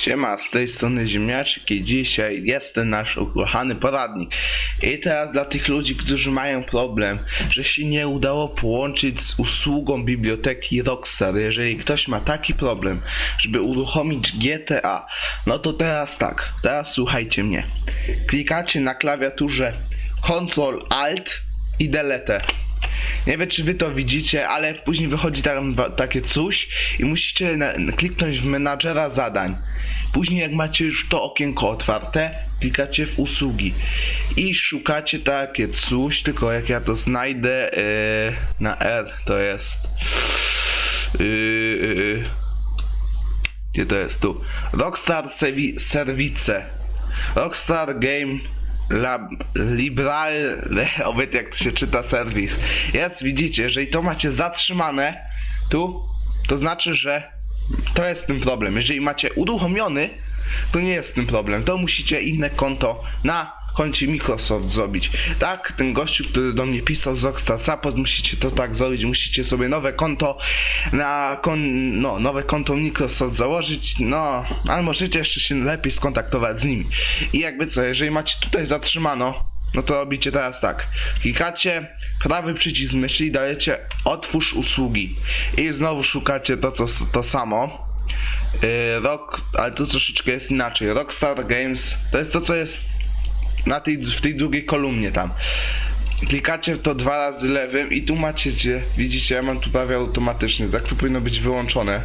Siema, z tej strony Ziemniaczek i dzisiaj jest ten nasz ukochany poradnik. I teraz dla tych ludzi, którzy mają problem, że się nie udało połączyć z usługą biblioteki Rockstar, jeżeli ktoś ma taki problem, żeby uruchomić GTA, no to teraz tak, teraz słuchajcie mnie. Klikacie na klawiaturze Ctrl Alt i Delete. Nie wiem, czy wy to widzicie, ale później wychodzi tam takie coś i musicie kliknąć w menadżera zadań. Później, jak macie już to okienko otwarte, klikacie w usługi i szukacie takie coś, tylko jak ja to znajdę yy, na R, to jest. Yy, yy. Gdzie to jest? Tu. Rockstar Serwi- Service. Rockstar Game Lab, Libral, obojętnie jak to się czyta, serwis. Jest, widzicie, jeżeli to macie zatrzymane tu, to znaczy, że to jest ten problem. Jeżeli macie uruchomiony, to nie jest ten problem. To musicie inne konto na koncie Microsoft zrobić. Tak, ten gościu, który do mnie pisał z Rockstar musicie to tak zrobić, musicie sobie nowe konto na kon, no, nowe konto Microsoft założyć, no, ale możecie jeszcze się lepiej skontaktować z nimi. I jakby co, jeżeli macie tutaj zatrzymano, no to robicie teraz tak. Klikacie prawy przycisk myszy i dajecie otwórz usługi. I znowu szukacie to, co, to samo. Yy, Rock, ale tu troszeczkę jest inaczej. Rockstar Games to jest to, co jest na tej, w tej drugiej kolumnie tam. Klikacie to dwa razy lewym i tu macie, gdzie widzicie, ja mam tu prawie automatyczny, tak to powinno być wyłączone.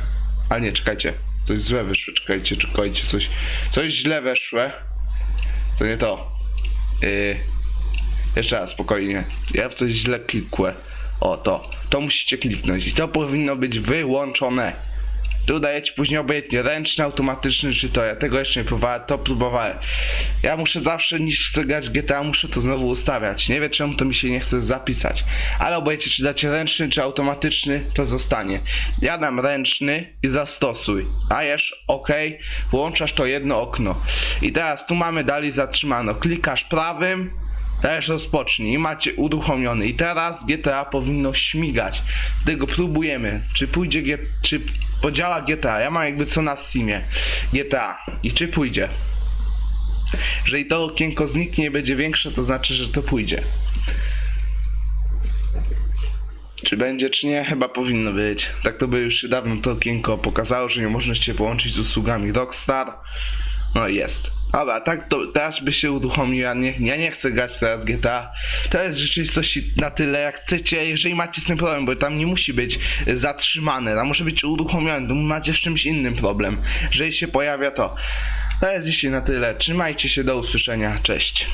Ale nie, czekajcie, coś złe wyszło, czekajcie, czekajcie, coś, coś źle weszło. To nie to. Yy, jeszcze raz, spokojnie. Ja w coś źle klikłem. O, to. To musicie kliknąć i to powinno być wyłączone. Tu dajecie później obojętnie ręczny, automatyczny czy to. Ja tego jeszcze nie próbowałem, to próbowałem. Ja muszę zawsze niż chcę grać GTA, muszę to znowu ustawiać. Nie wiem czemu to mi się nie chce zapisać. Ale obojętnie czy dacie ręczny czy automatyczny, to zostanie. Ja dam ręczny i zastosuj. Dajesz OK, włączasz to jedno okno. I teraz tu mamy dalej zatrzymano. Klikasz prawym, Dajesz rozpocznij macie uruchomiony. I teraz GTA powinno śmigać. Tego próbujemy. Czy pójdzie G... czy podziała GTA. Ja mam jakby co na Steamie. GTA. I czy pójdzie? Jeżeli to okienko zniknie i będzie większe, to znaczy, że to pójdzie. Czy będzie, czy nie? Chyba powinno być. Tak to by już się dawno to okienko pokazało, że nie można się połączyć z usługami Rockstar. No jest. Dobra, tak to teraz by się uruchomił, ja nie, ja nie chcę grać teraz GTA. To jest rzeczywistości na tyle jak chcecie, jeżeli macie z tym problem, bo tam nie musi być zatrzymane, tam może być uruchomione, to macie z czymś innym problem, jeżeli się pojawia to. To jest dzisiaj na tyle, trzymajcie się, do usłyszenia, cześć.